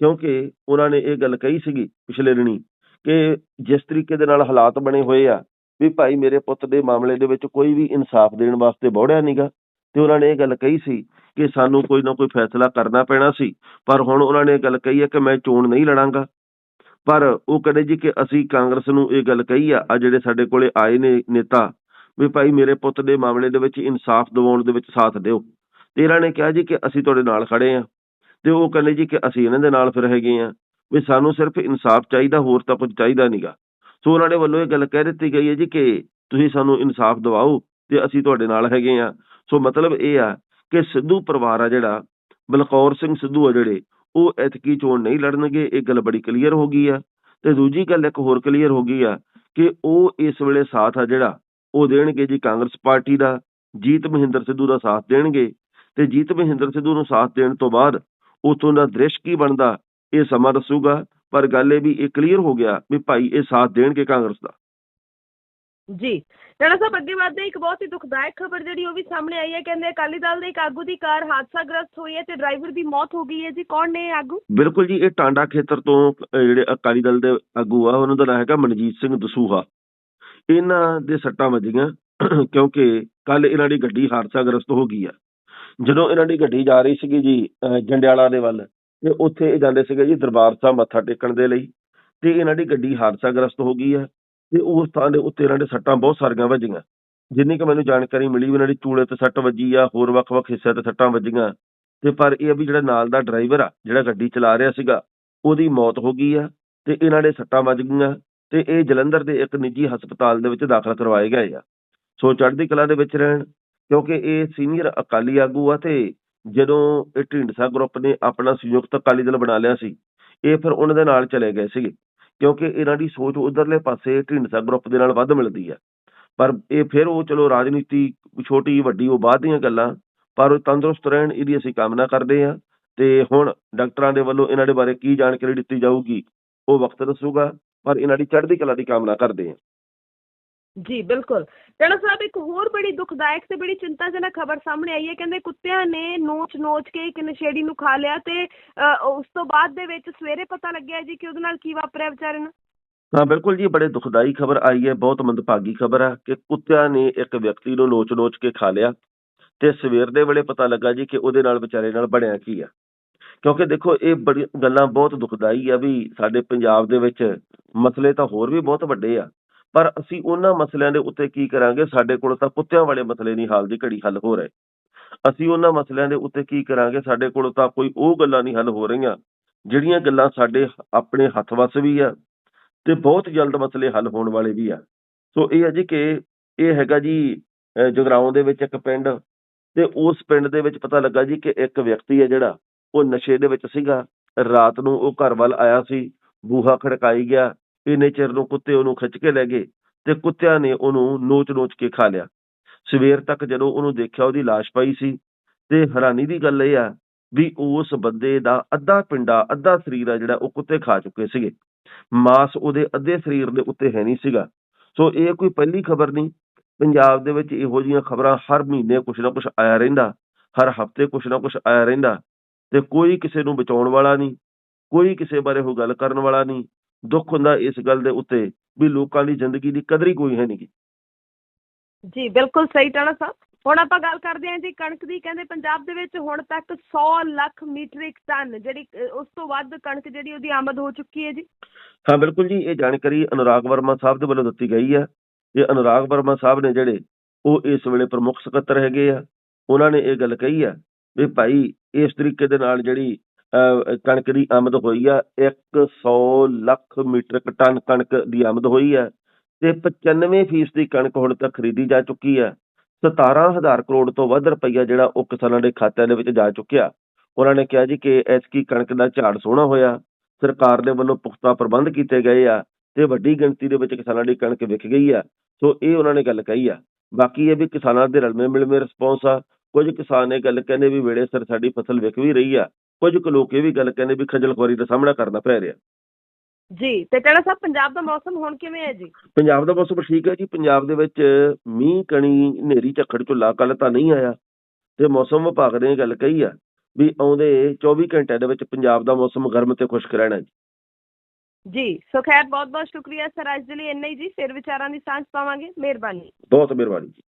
ਕਿਉਂਕਿ ਉਹਨਾਂ ਨੇ ਇਹ ਗੱਲ ਕਹੀ ਸੀਗੀ ਪਿਛਲੇ ਦਿਨੀ ਕਿ ਜਿਸ ਤਰੀਕੇ ਦੇ ਨਾਲ ਹਾਲਾਤ ਬਣੇ ਹੋਏ ਆ, ਵੀ ਭਾਈ ਮੇਰੇ ਪੁੱਤ ਦੇ ਮਾਮਲੇ ਦੇ ਵਿੱਚ ਕੋਈ ਵੀ ਇਨਸਾਫ ਦੇਣ ਵਾਸਤੇ ਬੌੜਿਆ ਨਹੀਂਗਾ ਤੇ ਉਹਨਾਂ ਨੇ ਇਹ ਗੱਲ ਕਹੀ ਸੀ ਕਿ ਸਾਨੂੰ ਕੋਈ ਨਾ ਕੋਈ ਫੈਸਲਾ ਕਰਨਾ ਪੈਣਾ ਸੀ, ਪਰ ਹੁਣ ਉਹਨਾਂ ਨੇ ਇਹ ਗੱਲ ਕਹੀ ਹੈ ਕਿ ਮੈਂ ਚੋਣ ਨਹੀਂ ਲੜਾਂਗਾ ਪਰ ਉਹ ਕਹਿੰਦੇ ਜੀ ਕਿ ਅਸੀਂ ਕਾਂਗਰਸ ਨੂੰ ਇਹ ਗੱਲ ਕਹੀ ਆ ਆ ਜਿਹੜੇ ਸਾਡੇ ਕੋਲੇ ਆਏ ਨੇ ਨੇਤਾ ਵੀ ਭਾਈ ਮੇਰੇ ਪੁੱਤ ਦੇ ਮਾਮਲੇ ਦੇ ਵਿੱਚ ਇਨਸਾਫ ਦਿਵਾਉਣ ਦੇ ਵਿੱਚ ਸਾਥ ਦਿਓ। ਤੇ ਇਹਨਾਂ ਨੇ ਕਿਹਾ ਜੀ ਕਿ ਅਸੀਂ ਤੁਹਾਡੇ ਨਾਲ ਖੜੇ ਆ ਤੇ ਉਹ ਕਹਿੰਦੇ ਜੀ ਕਿ ਅਸੀਂ ਇਹਨਾਂ ਦੇ ਨਾਲ ਫਿਰ ਹੈਗੇ ਆ ਵੀ ਸਾਨੂੰ ਸਿਰਫ ਇਨਸਾਫ ਚਾਹੀਦਾ, ਹੋਰ ਤਾਂ ਕੁਝ ਚਾਹੀਦਾ ਨਹੀਂਗਾ ਸੋ ਉਹਨਾਂ ਦੇ ਵੱਲੋਂ ਇਹ ਗੱਲ ਕਹਿ ਦਿੱਤੀ ਗਈ ਹੈ ਜੀ ਕਿ ਤੁਸੀਂ ਸਾਨੂੰ ਇਨਸਾਫ ਦਿਵਾਓ ਤੇ ਅਸੀਂ ਤੁਹਾਡੇ ਨਾਲ ਹੈਗੇ ਆ ਸੋ ਮਤਲਬ ਇਹ ਆ ਕਿ ਸਿੱਧੂ ਪਰਿਵਾਰ ਆ ਜਿਹੜਾ, ਬਲਕੌਰ ਸਿੰਘ ਸਿੱਧੂ ਆ ਜਿਹੜੇ, ਉਹ ਐਤਕੀ ਚੋਣ ਨਹੀਂ ਲੜਨਗੇ, ਇਹ ਗੱਲ ਬੜੀ ਕਲੀਅਰ ਹੋ ਗਈ ਆ। ਤੇ ਦੂਜੀ ਗੱਲ ਇੱਕ ਹੋਰ ਕਲੀਅਰ ਹੋ ਗਈ ਆ ਕਿ ਉਹ ਇਸ ਵੇਲੇ ਸਾਥ ਆ ਜਿਹੜਾ ਉਹ ਦੇਣਗੇ ਜੀ ਕਾਂਗਰਸ ਪਾਰਟੀ ਦਾ ਜੀਤ ਮਹਿੰਦਰ ਸਿੱਧੂ ਦਾ ਸਾਥ ਦੇਣਗੇ ਤੇ ਜੀਤ ਮਹਿੰਦਰ ਸਿੱਧੂ ਨੂੰ ਸਾਥ ਦੇਣ ਤੋਂ ਬਾਅਦ ਉਤੋਂ ਦਾ ਦ੍ਰਿਸ਼ ਕੀ ਬਣਦਾ ਇਹ ਸਮਾਂ ਦੱਸੂਗਾ ਪਰ ਗੱਲ ਇਹ ਵੀ ਇਹ ਕਲੀਅਰ ਹੋ ਗਿਆ ਵੀ ਭਾਈ ਇਹ ਸਾਥ ਦੇਣਗੇ ਕਾਂਗਰਸ ਦਾ। ਜੀ ਟਾਣਾ ਸਾਹਿਬ ਅੱਗੇ ਵਧਦੇ ਇੱਕ ਬਹੁਤ ਹੀ ਦੁਖਦਾਇਕ ਖਬਰ ਜਿਹੜੀ ਉਹ ਵੀ ਸਾਹਮਣੇ ਆਈ ਹੈ ਕਹਿੰਦੇ ਅਕਾਲੀ ਦਲ ਦੇ ਇੱਕ ਆਗੂ ਦੀ ਕਾਰ ਹਾਦਸਾਗ੍ਰਸਤ ਹੋਈ ਹੈ ਤੇ ਡਰਾਈਵਰ ਦੀ ਮੌਤ ਹੋ ਗਈ ਹੈ ਜੀ ਕੌਣ ਨੇ ਆਗੂ? ਬਿਲਕੁਲ ਜੀ ਇਹ ਟਾਂਡਾ ਖੇਤਰ ਤੋਂ ਜਿਹੜੇ ਅਕਾਲੀ ਦਲ ਦੇ ਆਗੂ ਆ ਉਹਨਾਂ ਦਾ ਨਾਂ ਹੈਗਾ ਮਨਜੀਤ ਸਿੰਘ ਦਸੂਹਾ। ਇਹਨਾਂ ਦੇ ਸੱਟਾਂ ਵੱਜੀਆਂ [CLEARS THROAT] ਕਿਉਂਕਿ ਕੱਲ ਇਹਨਾਂ ਦੀ ਗੱਡੀ ਹਾਦਸਾਗ੍ਰਸਤ ਹੋ ਗਈ ਆ। ਜਦੋਂ ਇਹਨਾਂ ਦੀ ਗੱਡੀ ਜਾ ਰਹੀ ਸੀਗੀ ਜੀ ਜੰਡਿਆਲਾ ਦੇ ਵੱਲ, ਤੇ ਉੱਥੇ ਇਹ ਜਾਂਦੇ ਸੀਗੇ ਜੀ ਦਰਬਾਰ ਸਾਹਿਬ ਮੱਥਾ ਟੇਕਣ ਦੇ ਲਈ, ਤੇ ਇਹਨਾਂ ਦੀ ਗੱਡੀ ਹਾਦਸਾਗ੍ਰਸਤ ਹੋ ਗਈ ਆ, ਤੇ ਉਸ ਥਾਂ ਦੇ ਉੱਤੇ ਇਹਨਾਂ ਦੇ ਸੱਟਾਂ ਬਹੁਤ ਸਾਰੀਆਂ ਵੱਜੀਆਂ। ਜਿੰਨੀ ਕਿ ਮੈਨੂੰ ਜਾਣਕਾਰੀ ਮਿਲੀ ਵੀ ਇਹਨਾਂ ਦੀ ਚੂਲੇ ਤੇ ਸੱਟ ਵੱਜੀ ਆ, ਹੋਰ ਵੱਖ-ਵੱਖ ਹਿੱਸਿਆਂ ਤੇ ਸੱਟਾਂ ਵੱਜੀਆਂ, ਤੇ ਪਰ ਇਹ ਵੀ ਜਿਹੜਾ ਨਾਲ ਦਾ ਡਰਾਈਵਰ ਆ, ਜਿਹੜਾ ਗੱਡੀ ਚਲਾ ਰਿਹਾ ਸੀਗਾ, ਉਹਦੀ ਮੌਤ ਹੋ ਗਈ ਆ, ਤੇ ਇਹਨਾਂ ਦੇ ਸੱਟਾਂ ਵੱਜ ਗਈਆਂ ਤੇ ਇਹ ਜਲੰਧਰ ਦੇ ਇੱਕ ਨਿੱਜੀ ਹਸਪਤਾਲ ਦੇ ਵਿੱਚ ਦਾਖਲ ਕਰਵਾਏ ਗਏ ਆ। ਸੋ ਚੜ੍ਹਦੀ ਕਲਾ ਦੇ ਵਿੱਚ ਰਹਿਣ, ਕਿਉਂਕਿ ਇਹ ਸੀਨੀਅਰ ਅਕਾਲੀ ਆਗੂ ਆ ਤੇ ਜਦੋਂ ਇਹ ਢੀਂਡਸਾ ਗਰੁੱਪ ਨੇ ਆਪਣਾ ਸੰਯੁਕਤ ਅਕਾਲੀ ਦਲ ਬਣਾ ਲਿਆ ਸੀ, ਇਹ ਫਿਰ ਉਹਨਾਂ ਦੇ ਨਾਲ ਚਲੇ ਗਏ ਸੀਗੇ। ਕਿਉਂਕਿ ਇਹਨਾਂ ਦੀ ਸੋਚ ਉਧਰਲੇ ਪਾਸੇ ਢੀਂਡਸਾ ਗਰੁੱਪ ਦੇ ਨਾਲ ਵੱਧ ਮਿਲਦੀ ਆ। ਪਰ ਇਹ ਫਿਰ ਉਹ ਚਲੋ ਰਾਜਨੀਤੀ ਛੋਟੀ ਵੱਡੀ ਉਹ ਬਾਅਦ ਦੀਆਂ ਗੱਲਾਂ, ਪਰ ਉਹ ਤੰਦਰੁਸਤ ਰਹਿਣ ਇਹਦੀ ਅਸੀਂ ਕਾਮਨਾ ਕਰਦੇ ਹਾਂ ਤੇ ਹੁਣ ਡਾਕਟਰਾਂ ਦੇ ਵੱਲੋਂ ਇਹਨਾਂ ਦੇ ਬਾਰੇ ਕੀ ਜਾਣਕਾਰੀ ਦਿੱਤੀ ਜਾਊਗੀ, ਉਹ ਵਕਤ ਦੱਸੂਗਾ। ਪਰ ਇਹਨਾਂ ਦੀ ਚੜ੍ਹਦੀ ਕਲਾ ਦੀ ਕਾਮਨਾ ਕਰਦੇ ਹਾਂ। ਜੀ ਬਿਲਕੁਲ। ਟਣਾ ਸਾਹਿਬ ਇੱਕ ਹੋਰ ਬੜੀ ਦੁਖਦਾਇਕ ਤੇ ਬੜੀ ਚਿੰਤਾਜਨਕ ਖਬਰ ਸਾਹਮਣੇ ਆਈ ਹੈ। ਕਹਿੰਦੇ ਕੁੱਤਿਆਂ ਨੇ ਨੋਚ ਨੋਚ ਕੇ ਇੱਕ ਨਸ਼ੇੜੀ ਨੂੰ ਖਾ ਲਿਆ ਤੇ ਉਸ ਤੋਂ ਬਾਅਦ ਦੇ ਵਿੱਚ ਸਵੇਰੇ ਪਤਾ ਲੱਗਿਆ ਜੀ ਕਿ ਉਹਦੇ ਨਾਲ ਕੀ ਵਾਪਰਿਆ ਵਿਚਾਰੇ ਨੂੰ। ਹਾਂ ਬਿਲਕੁਲ ਜੀ ਬੜੇ ਦੁਖਦਾਈ ਖਬਰ ਆਈ ਹੈ। ਬਹੁਤ ਮੰਦਭਾਗੀ ਖਬਰ ਹੈ ਕਿ ਕੁੱਤਿਆਂ ਨੇ ਇੱਕ ਵਿਅਕਤੀ ਨੂੰ ਨੋਚ-ਨੋਚ ਕੇ ਖਾ ਲਿਆ ਤੇ ਸਵੇਰ ਦੇ ਵੇਲੇ ਪਤਾ ਲੱਗਾ ਜੀ ਕਿ ਉਹਦੇ ਨਾਲ ਵਿਚਾਰੇ ਨਾਲ ਬਣਿਆ ਕੀ ਆ। ਕਿਉਂਕਿ ਦੇਖੋ, ਇਹ ਬੜੀ ਗੱਲਾਂ ਬਹੁਤ ਦੁਖਦਾਈ ਆ ਵੀ ਸਾਡੇ ਪੰਜਾਬ ਦੇ ਵਿੱਚ ਮਸਲੇ ਤਾਂ ਹੋਰ ਵੀ ਬਹੁਤ ਵੱਡੇ ਆ। ਪਰ ਅਸੀਂ ਉਹਨਾਂ ਮਸਲਿਆਂ ਦੇ ਉੱਤੇ ਕੀ ਕਰਾਂਗੇ? ਸਾਡੇ ਕੋਲ ਤਾਂ ਕੁੱਤਿਆਂ ਵਾਲੇ ਮਸਲੇ ਨਹੀਂ ਹਾਲ ਦੀ ਘੜੀ ਹੱਲ ਹੋ ਰਹੇ। ਅਸੀਂ ਉਹਨਾਂ ਮਸਲਿਆਂ ਦੇ ਉੱਤੇ ਕੀ ਕਰਾਂਗੇ? ਸਾਡੇ ਕੋਲ ਤਾਂ ਕੋਈ ਉਹ ਗੱਲਾਂ ਨਹੀਂ ਹੱਲ ਹੋ ਰਹੀਆਂ, ਜਿਹੜੀਆਂ ਗੱਲਾਂ ਸਾਡੇ ਆਪਣੇ ਹੱਥ ਵੱਸ ਵੀ ਆ ਤੇ ਬਹੁਤ ਜਲਦ ਮਸਲੇ ਹੱਲ ਹੋਣ ਵਾਲੇ ਵੀ ਆ। ਸੋ ਇਹ ਹੈ ਜੀ ਕਿ ਇਹ ਹੈਗਾ ਜੀ ਅਹ ਜਗਰਾਉਂ ਦੇ ਵਿੱਚ ਇੱਕ ਪਿੰਡ ਤੇ ਉਸ ਪਿੰਡ ਦੇ ਵਿੱਚ ਪਤਾ ਲੱਗਾ ਜੀ ਕਿ ਇੱਕ ਵਿਅਕਤੀ ਹੈ ਜਿਹੜਾ ਉਹ ਨਸ਼ੇ ਦੇ ਵਿੱਚ ਸੀਗਾ। ਰਾਤ ਨੂੰ ਉਹ ਘਰ ਵੱਲ ਆਇਆ ਸੀ। ਬੂਹਾ ਖੜਕਾਈ ਗਿਆ। ਇੰਨੇ ਚਿਰ ਨੂੰ ਕੁੱਤੇ ਉਹਨੂੰ ਖਿੱਚ ਕੇ ਲੈ ਗਏ ਤੇ ਕੁੱਤਿਆਂ ਨੇ ਉਹਨੂੰ ਨੋਚ-ਨੋਚ ਕੇ ਖਾ ਲਿਆ। ਸਵੇਰ ਤੱਕ ਜਦੋਂ ਉਹਨੂੰ ਦੇਖਿਆ ਉਹਦੀ ਲਾਸ਼ ਪਈ ਸੀ ਤੇ ਹੈਰਾਨੀ ਦੀ ਗੱਲ ਇਹ ਆ ਵੀ ਉਸ ਬੰਦੇ ਦਾ ਅੱਧਾ ਪਿੰਡਾ, ਅੱਧਾ ਸਰੀਰ ਆ ਜਿਹੜਾ ਉਹ ਕੁੱਤੇ ਖਾ ਚੁੱਕੇ ਸੀਗੇ। ਮਾਸ ਉਹਦੇ ਅੱਧੇ ਸਰੀਰ ਦੇ ਉੱਤੇ ਹੈ ਨਹੀਂ ਸੀਗਾ। ਸੋ ਇਹ ਕੋਈ ਪਹਿਲੀ ਖਬਰ ਨਹੀਂ। ਪੰਜਾਬ ਦੇ ਵਿੱਚ ਇਹੋ ਜਿਹੀਆਂ ਖਬਰਾਂ ਹਰ ਮਹੀਨੇ ਕੁਛ ਨਾ ਕੁਛ ਆਇਆ ਰਹਿੰਦਾ। ਹਰ ਹਫ਼ਤੇ ਕੁਛ ਨਾ ਕੁਛ ਆਇਆ ਰਹਿੰਦਾ। ਤੇ ਕੋਈ ਕਿਸੇ ਨੂੰ ਬਚਾਉਣ ਵਾਲਾ ਨਹੀਂ ਕੋਈ ਕਿਸੇ ਬਾਰੇ ਉਹ ਗੱਲ ਕਰਨ ਵਾਲਾ ਨਹੀਂ। ਦੁੱਖ ਹੁੰਦਾ ਇਸ ਗੱਲ ਦੇ ਉੱਤੇ ਵੀ ਲੋਕਾਂ ਦੀ ਜ਼ਿੰਦਗੀ ਦੀ ਕਦਰ ਹੀ ਕੋਈ ਹੈ ਨਹੀਂ ਜੀ ਬਿਲਕੁਲ ਸਹੀ ਟਣਾ ਸਾਹਿਬ। ਹੁਣ ਆਪਾਂ ਗੱਲ ਕਰਦੇ ਹਾਂ ਜੀ ਕਣਕ ਦੀ। ਕਹਿੰਦੇ ਪੰਜਾਬ ਦੇ ਵਿੱਚ ਹੁਣ ਤੱਕ 100 ਲੱਖ ਮੀਟ੍ਰਿਕ ਟਨ ਜਿਹੜੀ ਉਸ ਤੋਂ ਵੱਧ ਕਣਕ ਜਿਹੜੀ ਉਹਦੀ ਆਮਦ ਹੋ ਚੁੱਕੀ ਹੈ ਜੀ। ਹਾਂ ਬਿਲਕੁਲ ਜੀ। ਇਹ ਜਾਣਕਾਰੀ ਅਨੁਰਾਗ ਵਰਮਾ ਸਾਹਿਬ ਦੇ ਵੱਲੋਂ ਦਿੱਤੀ ਗਈ ਹੈ। ਇਹ ਅਨੁਰਾਗ ਵਰਮਾ ਸਾਹਿਬ ਨੇ ਜਿਹੜੇ ਉਹ ਇਸ ਵੇਲੇ ਪ੍ਰਮੁੱਖ ਸਕੱਤਰ ਹੈਗੇ ਆ ਉਹਨਾਂ ਨੇ ਇਹ ਗੱਲ ਕਹੀ ਆ ਵੀ ਭਾਈ ਇਸ ਤਰੀਕੇ ਦੇ ਨਾਲ ਜਿਹੜੀ ਅਹ, ਕਣਕ ਦੀ ਆਮਦ ਹੋਈ ਆ 100 ਲੱਖ ਮੀਟ੍ਰਿਕ ਟਨ ਕਣਕ ਦੀ ਆਮਦ ਹੋਈ ਆ ਤੇ 95% ਦੀ ਕਣਕ ਹੁਣ ਤੱਕ ਖਰੀਦੀ ਜਾ ਚੁੱਕੀ ਆ। 17000 ਕਰੋੜ ਤੋਂ ਵੱਧ ਰੁਪਈਆ ਜਿਹੜਾ ਉਹ ਕਿਸਾਨਾਂ ਦੇ ਖਾਤਿਆਂ ਦੇ ਵਿੱਚ ਜਾ ਚੁੱਕਿਆ। ਉਹਨਾਂ ਨੇ ਕਿਹਾ ਜੀ ਕਿ ਐਤਕੀ ਕਣਕ ਦਾ ਝਾੜ ਸੋਹਣਾ ਹੋਇਆ ਸਰਕਾਰ ਦੇ ਵੱਲੋਂ ਪੁਖਤਾ ਪ੍ਰਬੰਧ ਕੀਤੇ ਗਏ ਆ ਤੇ ਵੱਡੀ ਗਿਣਤੀ ਦੇ ਵਿੱਚ ਕਿਸਾਨਾਂ ਦੀ ਕਣਕ ਵਿਕ ਗਈ ਆ। ਸੋ ਇਹ ਉਹਨਾਂ ਨੇ ਗੱਲ ਕਹੀ ਆ। ਬਾਕੀ ਇਹ ਵੀ ਕਿਸਾਨਾਂ ਦੇ ਰਲਵੇਂ ਮਿਲਵੇਂ ਰਿਸਪੌਂਸ ਆ। ਕੁਝ ਕਿਸਾਨ ਇਹ ਗੱਲ ਕਹਿੰਦੇ ਵੀ ਵੇੜੇ ਸਿਰ ਸਾਡੀ ਫਸਲ ਵਿਕ ਵੀ ਰਹੀ ਆ ਕੁਝ ਕੁ ਲੋਕ ਇਹ ਵੀ ਗੱਲ ਕਹਿੰਦੇ ਵੀ ਖੱਜਲ ਖੁਆਰੀ ਦਾ ਸਾਹਮਣਾ ਕਰਨਾ ਪੈ ਰਿਹਾ। ਜੀ ਤੇ ਟਣਾ ਸਾਹਿਬ ਪੰਜਾਬ ਦਾ ਮੌਸਮ ਹੁਣ ਕਿਵੇਂ ਹੈ ਜੀ? ਪੰਜਾਬ ਦਾ ਮੌਸਮ ਠੀਕ ਹੈ ਜੀ ਪੰਜਾਬ ਦੇ ਵਿੱਚ ਮੀਂਹ ਕਣੀ ਹਨੇਰੀ ਝੱਖੜ ਝੁੱਲਾ ਕੱਲ ਤਾਂ ਨਹੀਂ ਆਇਆ। ਤੇ ਮੌਸਮ ਵਿਭਾਗ ਨੇ ਇਹ ਗੱਲ ਕਹੀ ਆ ਵੀ ਆਉਂਦੇ 24 ਘੰਟਿਆਂ ਦੇ ਵਿੱਚ ਪੰਜਾਬ ਦਾ ਮੌਸਮ ਗਰਮ ਤੇ ਖੁਸ਼ਕ ਰਹਿਣਾ ਜੀ। ਜੀ ਸੋ ਖੈਰ ਬਹੁਤ ਬਹੁਤ ਸ਼ੁਕਰੀਆ ਸਰ ਅੱਜ ਦੇ ਲਈ ਇੰਨਾ ਹੀ ਜੀ ਫਿਰ ਵਿਚਾਰਾਂ ਦੀ ਸਾਂਝ ਪਾਵਾਂਗੇ। ਮਿਹਰਬਾਨੀ। ਬਹੁਤ ਮਿਹਰਬਾਨੀ ਜੀ।